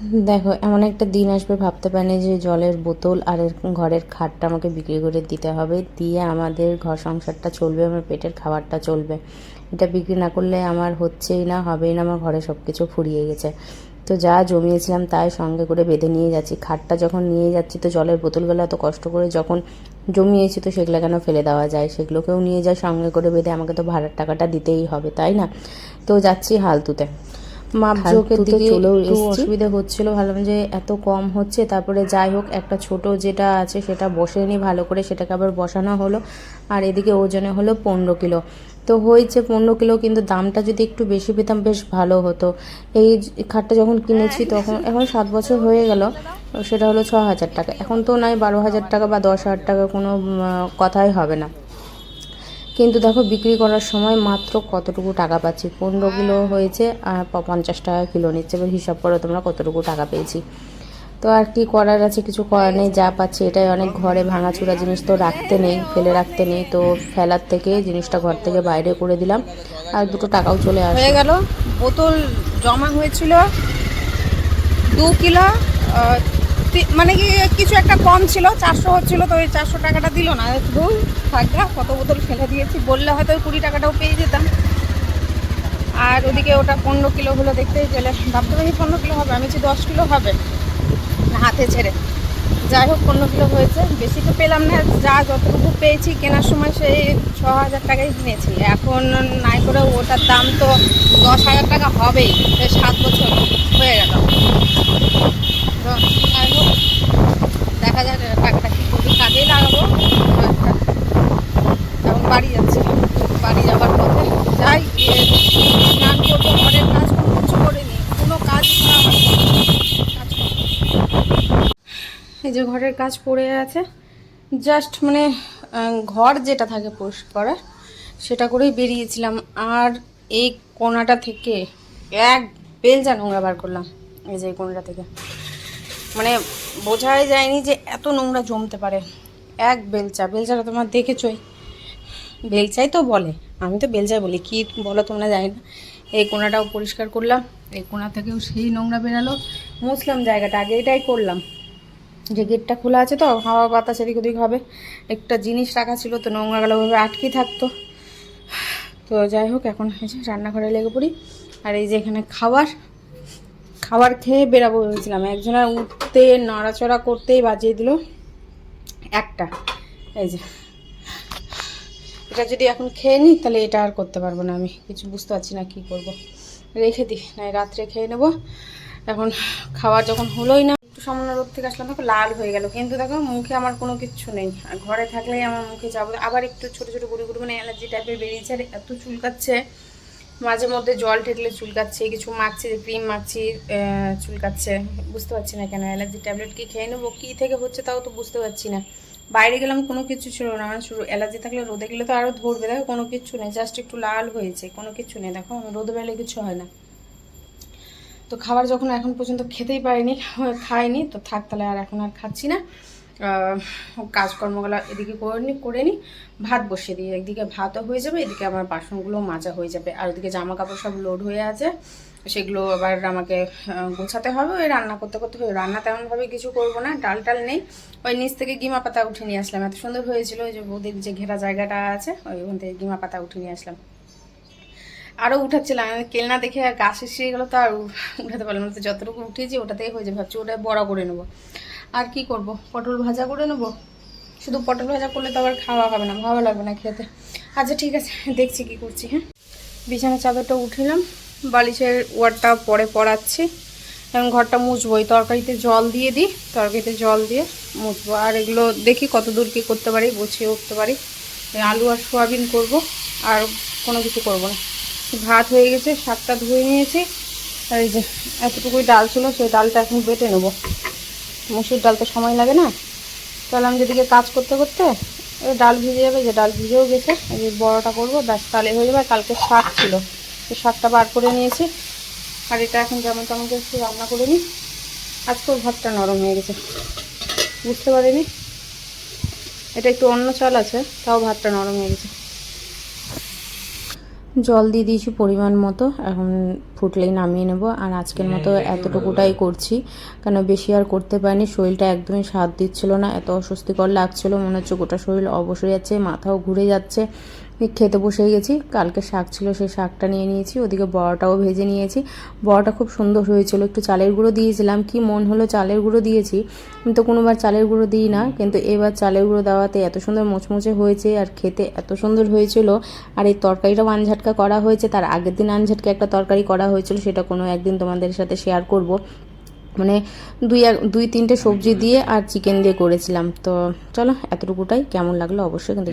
দেখো, এমন একটা দিন আসবে, ভাবতে পারিনি যে জলের বোতল আর ঘরের খাটটা আমাকে বিক্রি করে দিতে হবে। দিয়ে আমাদের ঘর সংসারটা চলবে, আমার পেটের খাবারটা চলবে। এটা বিক্রি না করলে আমার হচ্ছেই না, হবেই না, আমার ঘরে সব কিছু ফুরিয়ে গেছে। তো যা জমিয়েছিলাম তাই সঙ্গে করে বেঁধে নিয়ে যাচ্ছি। খাটটা যখন নিয়ে যাচ্ছি তো জলের বোতলগুলো এত কষ্ট করে যখন জমিয়েছি তো সেগুলো কেন ফেলে দেওয়া যায়? সেগুলোকেও নিয়ে যায় সঙ্গে করে বেঁধে আমাকে তো ভাড়ার টাকাটা দিতেই হবে, তাই না? তো যাচ্ছি হালতুতে মাপজোকের দিকে চলেও একটু অসুবিধা হচ্ছিল ভালো যে এত কম হচ্ছে তারপরে যাই হোক একটা ছোট যেটা আছে সেটা বসেনি ভালো করে সেটাকে আবার বসানো হলো। আর এদিকে ওজনে হলো পনেরো কিলো। তো হয়েছে পনেরো কিলো কিন্তু দামটা যদি একটু বেশি পেতাম বেশ ভালো হতো। এই খাটটা যখন কিনেছি তখন এখন সাত বছর হয়ে গেল সেটা হলো ছ হাজার টাকা। এখন তো নয় বারো হাজার টাকা বা দশ হাজার টাকা কোনো কথাই হবে না। কিন্তু দেখো বিক্রি করার সময় মাত্র কতটুকু টাকা পাচ্ছি? পনেরো কিলো হয়েছে আর পঞ্চাশ টাকা কিলো নিচ্ছে এবার হিসাব করো তোমরা কতটুকু টাকা পেয়েছি। তো আর কি করার আছে কিছু করার নেই যা পাচ্ছি এটাই অনেক ঘরে ভাঙাচুরা জিনিস তো রাখতে নেই ফেলে রাখতে নেই তো ফেলার থেকে জিনিসটা ঘর থেকে বাইরে করে দিলাম আর দুটো টাকাও চলে আসে হয়ে গেল। বোতল জমা হয়েছিল দু কিলো মানে কি, কিছু একটা কম ছিল, চারশো হচ্ছিল, তো ওই চারশো টাকাটা দিল না। ধুর থাকবা কত বোতল ফেলে দিয়েছি। বললে হয়তো ওই কুড়ি টাকাটাও পেয়ে যেতাম। আর ওদিকে ওটা পনেরো কিলো হলো গেলে ভাবতে পারি পনেরো কিলো হবে, আমি বলছি দশ কিলো হবে। না, হাতে ছেড়ে। যাই হোক, পনেরো কিলো হয়েছে। বেশি তো পেলাম না। যা যতটুকু পেয়েছি কেনার সময় সেই ছ হাজার টাকাই কিনেছি এখন নাই করে ওটার দাম তো দশ হাজার টাকা হবেই। সাত বছর হয়ে গেল তো যাই হোক দেখা যাক টাকাটা কী করি কাজেই লাগাবো এখন বাড়ি যাচ্ছি বাড়ি যাওয়ার পথে যাই গিয়ে স্নান করব ঘরের কাজ কোনো কিছু করিনি কোনো কাজ করা হয়নি। কাজ করব। এই যে ঘরের কাজ পড়ে আছে। জাস্ট মানে ঘর যেটা থাকে পরিষ্কার করার, সেটা করেই বেরিয়েছিলাম। আর এই কোনাটা থেকে এক বেলজা নোংরা বার করলাম, এই যে এই কোনাটা থেকে। মানে বোঝাই যায়নি যে এত নোংরা জমতে পারে। এক বেলচা বেলচাটা তোমার দেখেছই। বেলচাই তো বলে, আমি তো বেলচাই বলি, কি বলো তোমরা জানি না। এই কোনাটাও পরিষ্কার করলাম, এই কোনা থেকেও সেই নোংরা বেরালো। মুছলাম জায়গাটা, আগে এটাই করলাম। যে গেটটা খোলা আছে তো, হাওয়া বাতাস এদিক ওদিক হবে। একটা জিনিস রাখা ছিল তো নোংরাগুলো ওভাবে আটকে থাকতো। তো যাই হোক, এখন যে রান্নাঘরে লেগে পড়ি। আর এই যে এখানে খাবার খাবার খেয়ে বেরাবো ভেবেছিলাম একজনের উঠতে, নড়াচড়া করতেই বাজিয়ে দিল। একটা, এই যে। এটা যদি এখন খেয়ে নিই, তাহলে এটা আর করতে পারব না আমি। কিছু বুঝতে পারছি না কী করব। রেখে দিই, না রাত্রে খেয়ে নেব। এখন খাবার যখন হলোই না সামান্য রোদ থেকে আসলাম, দেখো লাল হয়ে গেল। কিন্তু দেখো মুখে আমার কোনো কিচ্ছু নেই। আর ঘরে থাকলেই আমার মুখে যাব আবার একটু ছোটো ছোটো গুঁড়ি গুঁড়ি মানে অ্যালার্জি টাইপের বেরিয়েছে, আর এত চুলকাচ্ছে। মাঝে মধ্যে জল ঠেকলে চুলকাচ্ছে, কিছু মাখছি ক্রিম মাখছি চুলকাচ্ছে। বুঝতে পারছি না কেন, অ্যালার্জি ট্যাবলেট কি খেয়ে নেব, কী থেকে হচ্ছে তাও তো বুঝতে পারছি না। বাইরে গেলাম, কোনো কিছু ছিল না মানে শুরু অ্যালার্জি থাকলে রোদে গেলে তো আরও ধরবে, দেখো কোনো কিছু নেই, জাস্ট একটু লাল হয়েছে, কোনো কিছু নেই, দেখো রোদে বেলে কিছু হয় না। তো খাবার যখন এখন পর্যন্ত খেতেই পারিনি খাইনি, তো থাক তাহলে আর এখন আর খাচ্ছি না। কাজকর্মগুলো এদিকে করে নি করে নিই ভাত বসিয়ে দিই। একদিকে ভাতও হয়ে যাবে, এদিকে আমার বাসনগুলো মাজা হয়ে যাবে। আর ওদিকে জামা কাপড় সব লোড হয়ে আছে, সেগুলো আবার আমাকে গোছাতে হবে। ওই রান্না করতে করতে হবে রান্না তেমনভাবে কিছু করব না ডাল টাল নেই। ওই নিচ থেকে গিমা পাতা উঠে নিয়ে আসলাম। এত সুন্দর হয়েছিল, ওই যে ওদের যে ঘেরা জায়গাটা আছে, ওই ওখান থেকে গিমা পাতা উঠে নিয়ে আসলাম। আরও উঠাচ্ছিলাম। কেলনা দেখে গাছ এসে গেলো তো আর উঠাতে পারলাম না। তো যতটুকু উঠেছি ওটাতেই হয়ে যাবে। ভাবছি ওটা বড় করে নেব। আর কি করব? পটল ভাজা করে নেব? শুধু পটল ভাজা করলে তো আবার খাওয়া হবে না, ভালো লাগবে না খেতে। আচ্ছা ঠিক আছে, দেখছি কি করছি হ্যাঁ? বিছানার চাদরটা উঠিলাম, বালিশের ওয়ারটা পরে পড়াচ্ছি এবং ঘরটা মুছবো, এই তরকারিতে জল দিয়ে দিই, তরকারিতে জল দিয়ে মুছবো। আর এগুলো দেখি কত দূর কী করতে পারি, গুছিয়ে উঠতে পারি। আলু আর সোয়াবিন করব, আর কোনো কিছু করব না। ভাত হয়ে গেছে, শাকটা ধুয়ে নিয়েছি। আর এই যে এতটুকুই ডাল ছিল, সেই ডালটা এখন বেটে নেব। মুসুর ডাল তো সময় লাগে না। তাহলে আমি যেদিকে কাজ করতে করতে, ওই ডাল ভিজে যাবে, যে ডাল ভিজেও গেছে। এই যে বড়োটা করব, ব্যাস, তাহলে হয়ে যাবে। কালকে শাক ছিল, সেই শাকটা বার করে নিয়েছি। আর এটা এখন যেমন তেমন একটু রান্না করে নিই। আজকেও ভাতটা নরম হয়ে গেছে। বুঝতে পারিনি? এটা একটু অন্য চাল আছে, তাও ভাতটা নরম হয়ে গেছে। জল দিয়ে দিয়েছি পরিমাণ মতো এখন ফুটলেই নামিয়ে নেব। আর আজকের মতো এতটুকুটাই করছি কেন বেশি আর করতে পারিনি শরীরটা একদমই স্বাদ দিচ্ছিল না এত অস্বস্তিকর লাগছিল মনে হচ্ছে গোটা শরীর অবসর যাচ্ছে মাথাও ঘুরে যাচ্ছে খেতে বসে গেছি। কালকে শাক ছিল সেই শাকটা নিয়ে নিয়েছি। ওদিকে বড়াটাও ভেজে নিয়েছি। বড়াটা খুব সুন্দর হয়েছিল। একটু চালের গুঁড়ো দিয়েছিলাম। কি মন হলো চালের গুঁড়ো দিয়েছি। আমি তো কোনোবার চালের গুঁড়ো দিই না, কিন্তু এবার চালের গুঁড়ো দেওয়াতে এত সুন্দর মুচমুচে হয়েছে আর খেতে এত সুন্দর হয়েছিল। আর এই তরকারিটাও আনঝাটকা করা হয়েছে। তার আগের দিন আনঝাটকা একটা তরকারি করা হয়েছিল, সেটা কোনো একদিন তোমাদের সাথে শেয়ার করব। মানে দুই এক, দুই তিনটে সবজি দিয়ে আর চিকেন দিয়ে করেছিলাম। তো চলো, এতটুকুটাই। কেমন লাগল অবশ্যই কিন্তু।